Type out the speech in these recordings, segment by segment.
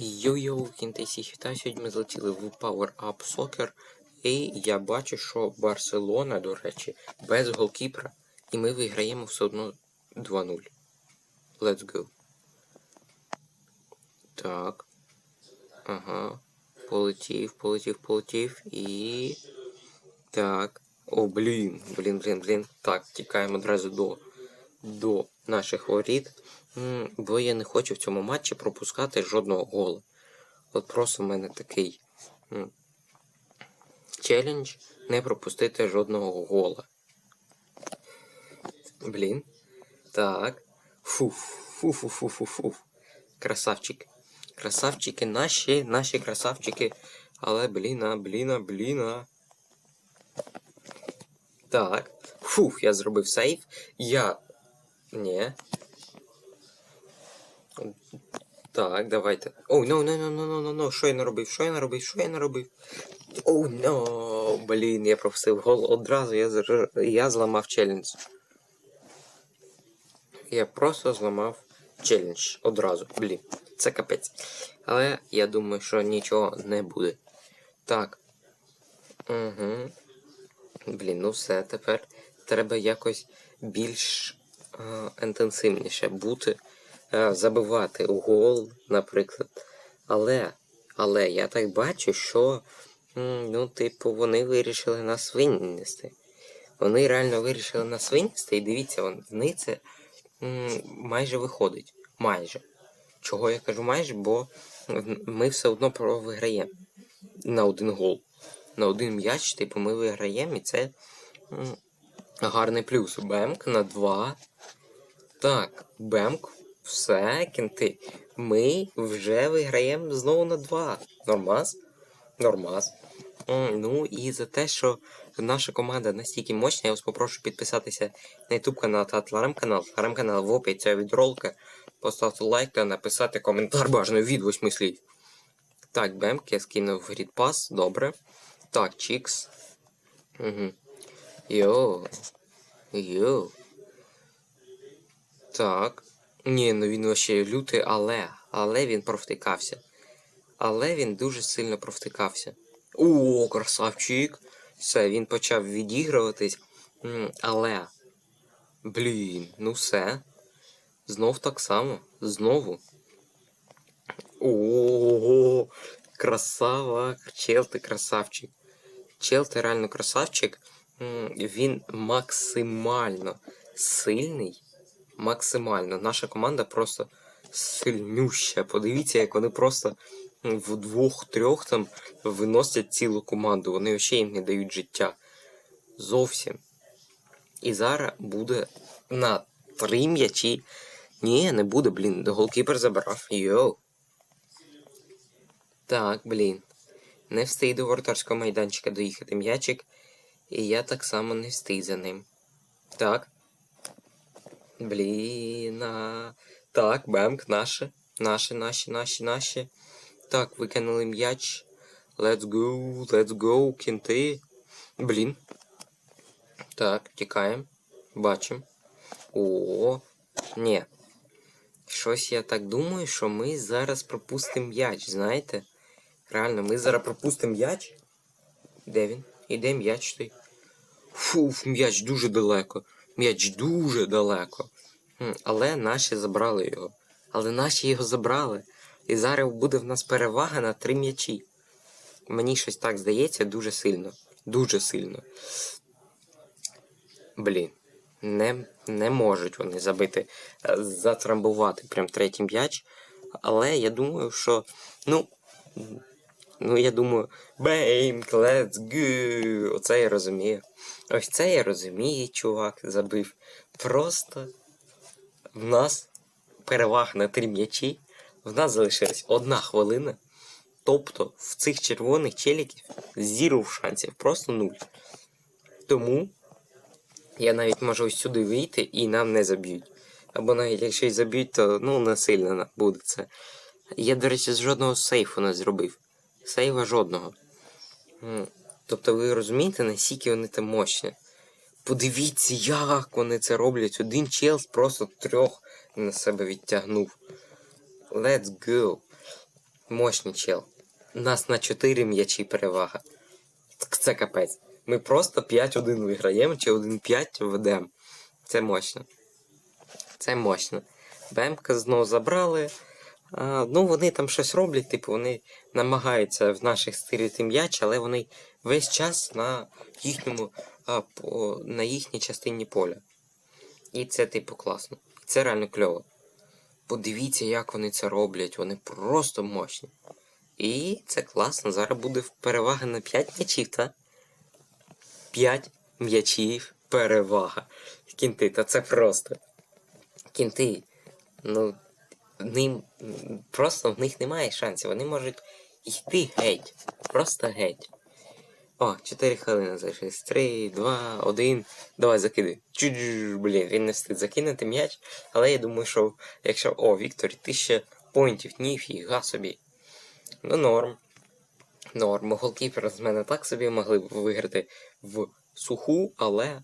Йо-йо, кінтесі хіта, сьогодні ми злетіли в Power Up Soccer. І я бачу, що Барселона, до речі, без голкіпера. І ми виграємо все одно 2-0. Let's go. Так. Ага. Полетів, полетів, полетів. І. Так. О, блін, блін, блін, блін. Так, тікаємо одразу до, до наших воріт. Бо я не хочу в цьому матчі пропускати жодного гола. От просто в мене такий челендж не пропустити жодного гола. Блін. Так. Фуф, фу-фу-фу-фу-фу. Красавчик. Красавчики наші, наші красавчики. Але бліна, бліна, бліна. Так. Фух, я зробив сейф. Я. Ні. Так, давайте. Оу, ну, ну, ну, ну, що я наробив? Що я наробив? Що я наробив? Оу, ну, блін, я пропустив гол одразу, я, зр- я зламав челендж. Я просто зламав челендж одразу. Блін, це капець. Але я думаю, що нічого не буде. Так. Угу. Блін, ну все, тепер треба якось більш інтенсивніше бути, е, забивати гол, наприклад. Але, але я так бачу, що ну, типу, вони вирішили нас винести. Вони реально вирішили нас винести, і дивіться, вон, в них це майже виходить. Майже. Чого я кажу майже, бо ми все одно виграємо на один гол. На один м'яч, типу, ми виграємо, і це гарний плюс. Бемк на 2. Так, Бемк, все, кінти. Ми вже виграємо знову на 2. Нормас? Нормас. Ну і за те, що наша команда настільки мощна, я вас попрошу підписатися на YouTube канал та телеграм-канал. Телеграм-канал в описі цього відролика. Поставте лайк та написати коментар бажано від 8 слів. Так, Бемк, я скинув грід пас, добре. Так, Чікс. Угу. Йоу. Йоу. Так. Ні, ну він вообще лютий, але. Але він провтикався. Але він дуже сильно провтикався. О, красавчик. Все, він почав відігруватись. Але. Блін, ну все. Знов так само. Знову. Ого, красава, чел ти красавчик. Чел ти реально красавчик. Він максимально сильний. Максимально. Наша команда просто сильнюща. Подивіться, як вони просто в двох-трьох там виносять цілу команду. Вони взагалі їм не дають життя. Зовсім. І зараз буде на три м'ячі. Ні, не буде, блін. Голкіпер забрав. Йоу. Так, блін. Не встиг до воротарського майданчика доїхати м'ячик. І я так само не встиг за ним. Так. Блін. Так, бемк, наше. Наші, наші, наші, наші. Так, викинули м'яч. Let's go, let's go, кінти. Блін. Так, тікаємо. Бачимо. О, ні. Щось я так думаю, що ми зараз пропустимо м'яч, знаєте? Реально, ми зараз пропустимо м'яч. Де він? Іде м'яч той. Фуф, м'яч дуже далеко. М'яч дуже далеко. Але наші забрали його. Але наші його забрали. І зараз буде в нас перевага на три м'ячі. Мені щось так здається дуже сильно. Дуже сильно. Блін. Не, не можуть вони забити, е, затрамбувати прям третій м'яч. Але я думаю, що. Ну. Ну, я думаю, беймк, let's go. Оце я розумію. Ось це я розумію, чувак забив. Просто в нас перевага на три м'ячі. В нас залишилась одна хвилина. Тобто в цих червоних челіків зіру шансів, просто нуль. Тому я навіть можу ось сюди вийти і нам не заб'ють. Або навіть якщо й заб'ють, то ну не сильно на- буде це. Я, до речі, з жодного сейфу не зробив. Сейва жодного. Тобто ви розумієте, наскільки вони там мощні. Подивіться, як вони це роблять. Один чел просто трьох на себе відтягнув. Let's go. Мощний чел. У нас на 4 м'ячі перевага. Це капець. Ми просто 5-1 виграємо чи 1-5 ведемо. Це мощно. Це мощно. БМК знову забрали. А, ну, вони там щось роблять, типу, вони намагаються в наших стирити м'яч, але вони весь час на їхньому, а, по, на їхній частині поля. І це, типу, класно. Це реально кльово. Подивіться, як вони це роблять. Вони просто мощні. І це класно. Зараз буде перевага на 5 м'ячів, та? 5 м'ячів перевага. Кінти, та це просто. Кінти. Ну, ним просто в них немає шансів. Вони можуть йти геть. Просто геть. О, 4 хвилини залишилось. 3, 2, 1. Давай закидай. Блін, він не встиг закинути м'яч. Але я думаю, що якщо. О, Віктор, ти ще поінтів, ніфіга собі. Ну, норм. Норм. Голкіпер з мене так собі могли б виграти в суху, але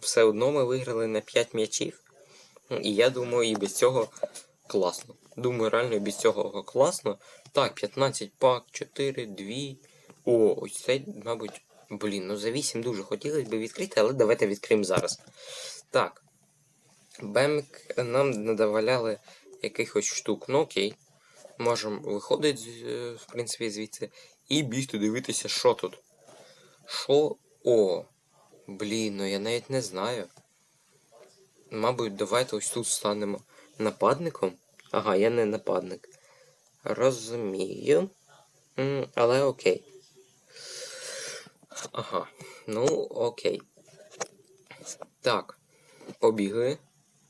все одно ми виграли на 5 м'ячів. І я думаю, і без цього класно. Думаю, реально без цього класно. Так, 15 пак, 4, 2. О, ось це, мабуть. Блін, ну за 8 дуже хотілося б відкрити, але давайте відкриємо зараз. Так. Бемк нам надаваляли якихось штук. Ну окей. Можемо виходити, е, в принципі, звідси. І бігти дивитися, що тут. Що? О. Блін, ну я навіть не знаю. Мабуть, давайте ось тут станемо нападником. Ага, я не нападник. Розумію. Але окей. Ага. Ну, окей. Так. Побігли.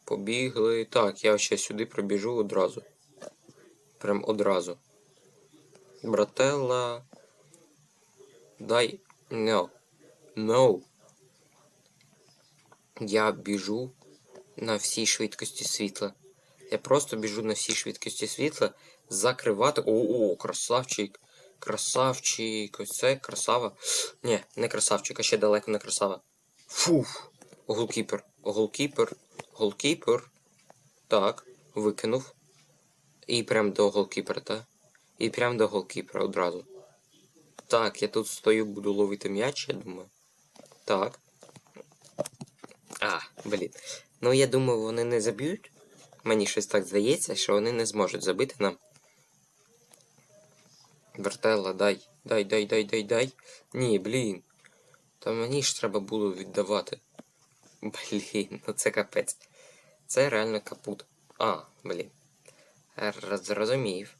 Побігли. Так, я ще сюди пробіжу одразу. Прям одразу. Брателла. Дай. No. No. Я біжу на всій швидкості світла. Я просто біжу на всій швидкості світла. Закривати. О, о, красавчик. Красавчик. Ось це красава. Ні, не красавчик, а ще далеко не красава. Фуф. Голкіпер. Голкіпер. Голкіпер. Так, викинув. І прям до голкіпера, так? І прям до голкіпера одразу. Так, я тут стою, буду ловити м'яч, я думаю. Так. А, блін. Ну я думаю, вони не заб'ють. Мені щось так здається, що вони не зможуть забити нам. Вертела, дай. Дай, дай, дай, дай, дай. Ні, блін. Та мені ж треба було віддавати. Блін, ну це капець. Це реально капут. А, блін. Зрозумів.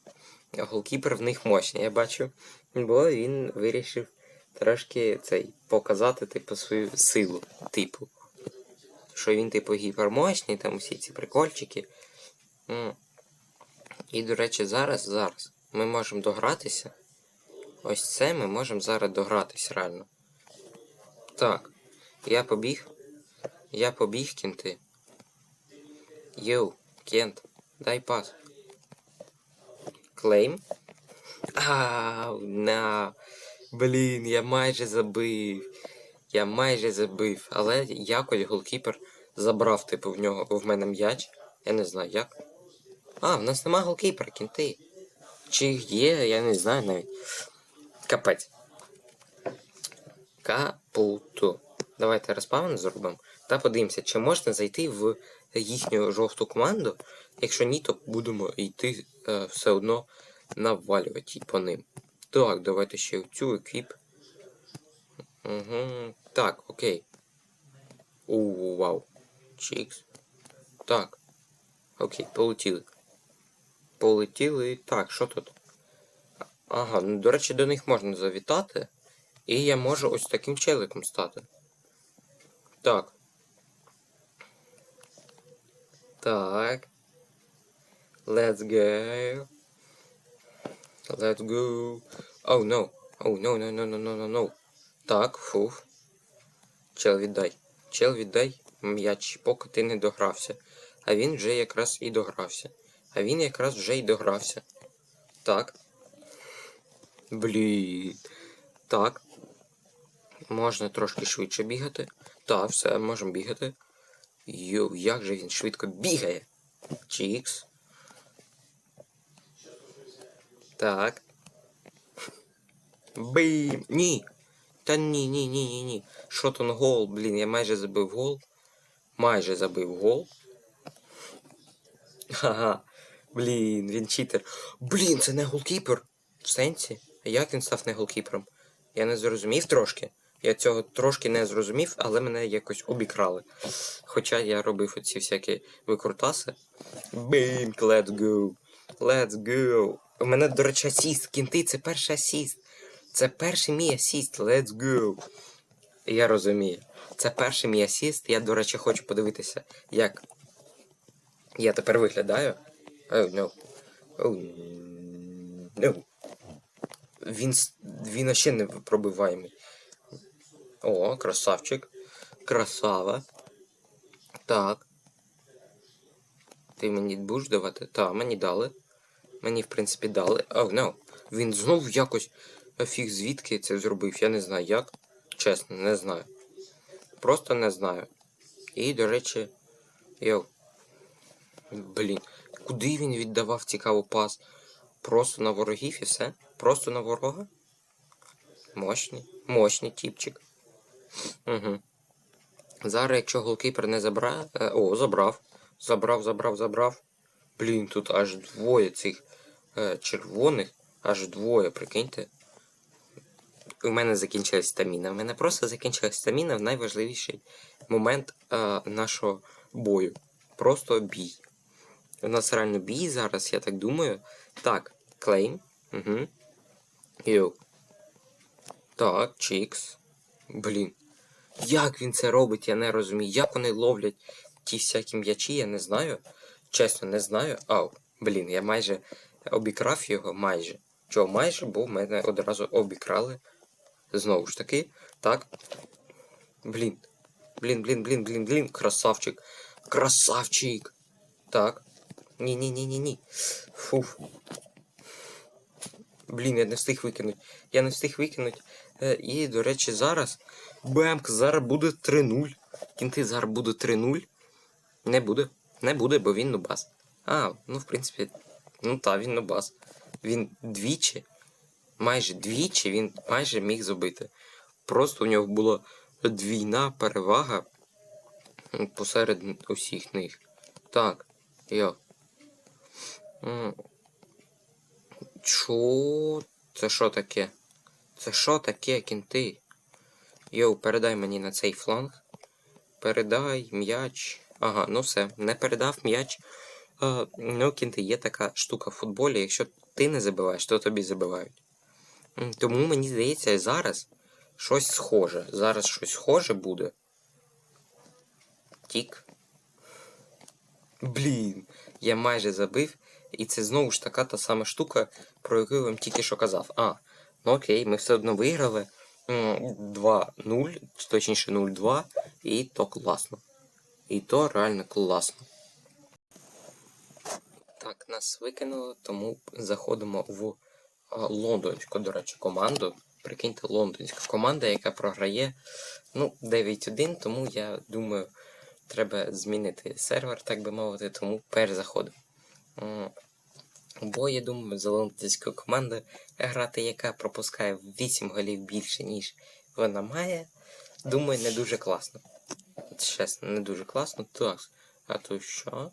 Голкіпер в них мощний, я бачу. Бо він вирішив трошки цей показати, типу, свою силу, типу. Що він, типу, гіпермощний, там усі ці прикольчики. І, до речі, зараз, зараз ми можемо догратися. Ось це ми можемо зараз догратися, реально. Так, я побіг. Я побіг, кінти. Йоу, Кент, дай пас. Клейм. Ау, на. Блін, я майже забив. Я майже забив. Але якось голкіпер забрав, типу, в нього в мене м'яч. Я не знаю як. А, в нас нема голкіпера, кінти. Чи є, я не знаю навіть. Капець. Капуту. Давайте респаун зробимо. Та подивимося, чи можна зайти в їхню жовту команду. Якщо ні, то будемо йти е, все одно навалювати по ним. Так, давайте ще цю екіп. Угу. Так, окей. У, вау. Чікс. Так. Окей, полетіли. Полетіли. Так, що тут? Ага, ну до речі, до них можна завітати. І я можу ось таким челиком стати. Так. Так. Let's go. Let's go. Oh no. Oh no, no, no, no, no, no, no. Так, фуф. Чел віддай. Чел віддай м'яч, поки ти не догрався. А він вже якраз і догрався. А він якраз вже й догрався. Так. Блін. Так. Можна трошки швидше бігати. Так, все, можемо бігати. Йоу, як же він швидко бігає. Чікс. Так. Бим! Ні! Та ні, ні, ні, ні, ні. Шотон гол, блін, я майже забив гол. Майже забив гол. Ха-ха. Блін, він читер. Блін, це не голкіпер. В сенсі? А Як він став не голкіпером? Я не зрозумів трошки. Я цього трошки не зрозумів, але мене якось обікрали. Хоча я робив оці всякі викрутаси. Бим, let's go. Let's go. У мене, до речі, асіст. Кінти, це перший асіст. Це перший мій асіст. Let's go. Я розумію. Це перший мій асіст. Я, до речі, хочу подивитися, як я тепер виглядаю. Oh, no. Oh, no. Він, він ще не пробиваємий. О, красавчик. Красава. Так. Ти мені будеш давати? Так, мені дали. Мені, в принципі, дали. Oh, no. Він знову якось фіг звідки це зробив. Я не знаю як. Чесно, не знаю. Просто не знаю. І, до речі, йоу. Блін, куди він віддавав цікавий пас? Просто на ворогів і все? Просто на ворога? Мощний. Мощний тіпчик. Угу. Зараз, якщо голкіпер не забрав. Е, о, забрав. Забрав, забрав, забрав. Блін, тут аж двоє цих е, червоних. Аж двоє, прикиньте. У мене закінчилась стаміна. У мене просто закінчилась стаміна в найважливіший момент е, нашого бою. Просто бій. У нас реально бій зараз, я так думаю. Так, клейм. Угу. Йоу. Так, чікс. Блін. Як він це робить, я не розумію. Як вони ловлять ті всякі м'ячі, я не знаю. Чесно, не знаю. Ау, блін, я майже обікрав його, майже. Чого майже, бо в мене одразу обікрали. Знову ж таки. Так. Блін. Блін, блін, блін, блін, блін. Красавчик. Красавчик. Так. Ні-ні-ні-ні-ні. Фуф. Блін, я не встиг викинути. Я не встиг викинути. Е, і, до речі, зараз. Бемк, зараз буде 3-0. Кінти зараз буде 3-0. Не буде. Не буде, бо він нубас. А, ну в принципі. Ну та, він нубас. Він двічі. Майже двічі він майже міг забити. Просто у нього була двійна перевага посеред усіх них. Так. М. Чо? Це що таке? Це що таке, кінти? Йоу, передай мені на цей фланг. Передай м'яч. Ага, ну все, не передав м'яч. Ну, кінти, є така штука в футболі. Якщо ти не забиваєш, то тобі забивають. Тому мені здається, зараз щось схоже. Зараз щось схоже буде. Тік. Блін, я майже забив. І це знову ж така та сама штука, про яку я вам тільки що казав. А, ну окей, ми все одно виграли. 2-0, точніше 0-2, і то класно. І то реально класно. Так, нас викинуло, тому заходимо в лондонську, до речі, команду. Прикиньте, лондонська команда, яка програє ну, 9-1, тому я думаю, треба змінити сервер, так би мовити, тому перезаходимо. Бо я думаю, за лондонську команду грати, яка пропускає 8 голів більше, ніж вона має, думаю, не дуже класно. Чесно, не дуже класно. Так, а тут що?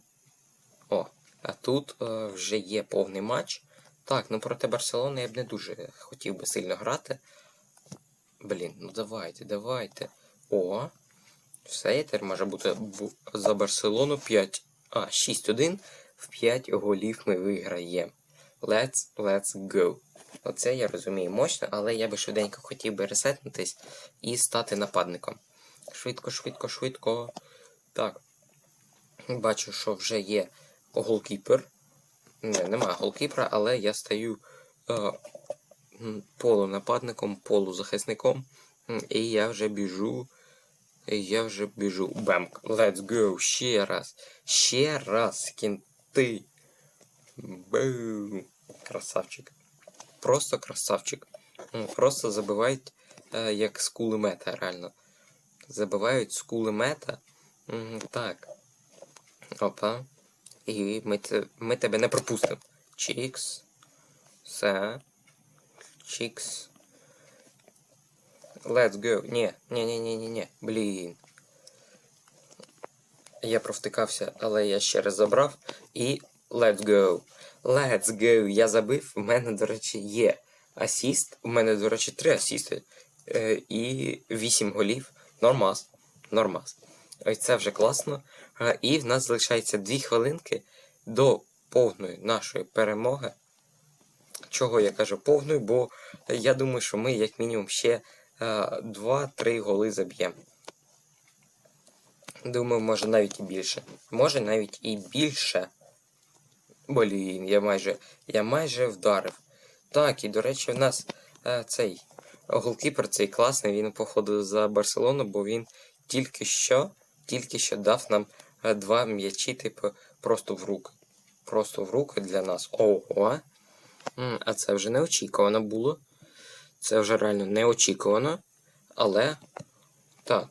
О, а тут е, вже є повний матч. Так, ну проти Барселони я б не дуже хотів би сильно грати. Блін, ну давайте, давайте. О. Все, тепер може бути за Барселону 5. А, 6-1. В 5 голів ми виграємо. Let's, let's go. Оце я розумію мощно, але я би швиденько хотів би ресетнутись і стати нападником. Швидко, швидко, швидко. Так. Бачу, що вже є голкіпер. Не, немає голкіпера, але я стаю е, полунападником, полузахисником. І я вже біжу. І я вже біжу. Бемк. Let's go. Ще раз. Ще раз. Кінти. Бум. Красавчик. Просто красавчик. Просто забивають е, як з кулемета, реально. Забивають з кулемета. Так. Опа. І ми, ми тебе не пропустимо. Чікс. Все. Чікс. Let's go. Ні, ні, ні, ні, ні, ні. Блін. Я провтикався, але я ще раз забрав. І let's go. Let's go. Я забив. У мене, до речі, є асіст. У мене, до речі, три асісти. Е, і вісім голів. Нормас. Нормас. Ось це вже класно. Е, і в нас залишається дві хвилинки до повної нашої перемоги. Чого я кажу повної, бо я думаю, що ми як мінімум ще 2-3 голи заб'ємо. Думаю, може навіть і більше. Може навіть і більше. Блін, я майже, я майже вдарив. Так, і до речі, в нас е, цей голкіпер цей класний, він походу за Барселону, бо він тільки що, тільки що дав нам е, два м'ячі, типу, просто в руки. Просто в руки для нас. Ого. А це вже неочікувано було. Це вже реально неочікувано. Але. Так.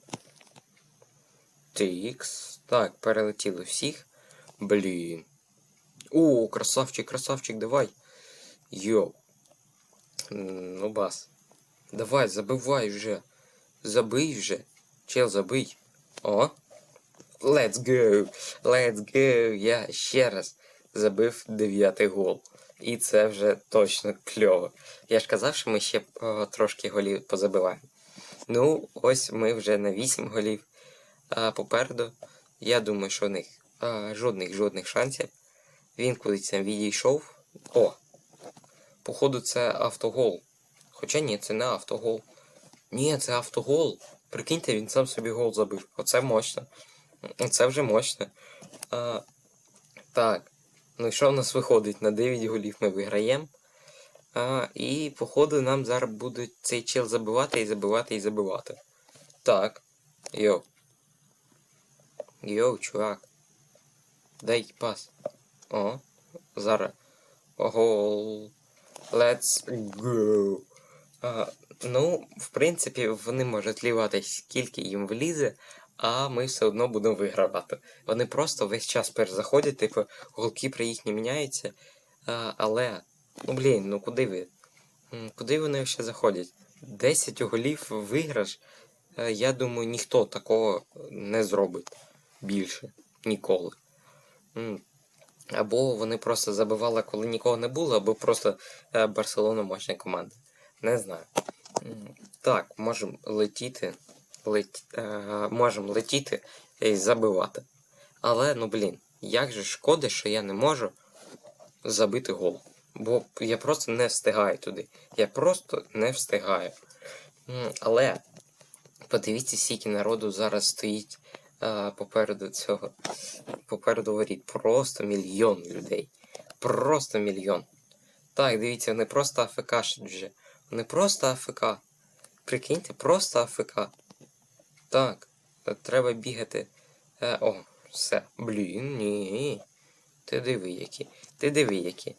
Тікс. Так, перелетіли всіх. Блін. О, красавчик, красавчик, давай. Йоу. Ну бас. Давай, забивай вже. Забий вже. Чел, забий. О. Let's go. Let's go. Я ще раз забив дев'ятий гол. І це вже точно кльово. Я ж казав, що ми ще о, трошки голів позабиваємо. Ну, ось ми вже на 8 голів а, попереду. Я думаю, що в них а, жодних жодних шансів. Він кудись там відійшов. О! Походу, це автогол. Хоча ні, це не автогол. Ні, це автогол. Прикиньте, він сам собі гол забив. Оце мощно. Це вже мощно. А, так. Ну і що в нас виходить? На 9 голів ми виграємо. І, походу, нам зараз буде цей чел забивати і забивати і забивати. Так. Йоу. Йоу, чувак. Дай пас. О, зараз. Гол. Let's go. А, ну, в принципі, вони можуть лівати скільки їм влізе, а ми все одно будемо вигравати. Вони просто весь час перезаходять, типу, голкіпри їхні міняються. А, але, ну блін, ну куди ви? Куди вони ще заходять? 10 голів виграш. е, Я думаю, ніхто такого не зробить більше ніколи. Або вони просто забивали, коли нікого не було, або просто е, Барселона мощна команда. Не знаю. Так, можемо летіти. Лет... Е, можемо летіти і забивати. Але, ну блін, як же шкода, що я не можу забити гол. Бо я просто не встигаю туди. Я просто не встигаю. Але подивіться, скільки народу зараз стоїть е, попереду цього. Попереду воріт. Просто мільйон людей. Просто мільйон. Так, дивіться, вони просто АФКшать вже. Вони просто АФК. Прикиньте, просто АФК. Так, треба бігати. Е, о, все. Блін, ні. Ти диви які. Ти диви які.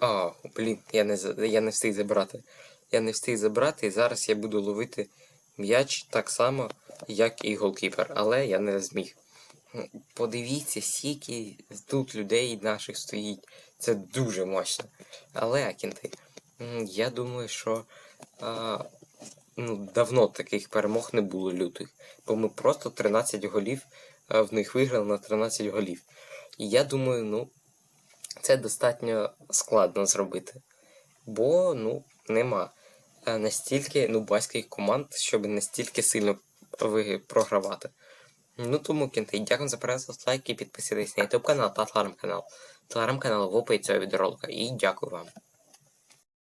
А, блін, я не, я не встиг забрати. Я не встиг забрати, і зараз я буду ловити м'яч так само, як і голкіпер, але я не зміг. Подивіться, скільки тут людей наших стоїть. Це дуже мощно. Але, Акінти, я думаю, що а, ну, давно таких перемог не було лютих. Бо ми просто 13 голів в них виграли на 13 голів. І я думаю, ну, це достатньо складно зробити. Бо, ну, нема е, настільки нубайських команд, щоб настільки сильно програвати. Ну тому кінти, дякую за перегляд, лайк і підписуйтесь на YouTube канал та телеграм канал. Телеграм канал в описі цього відеоролика. І дякую вам.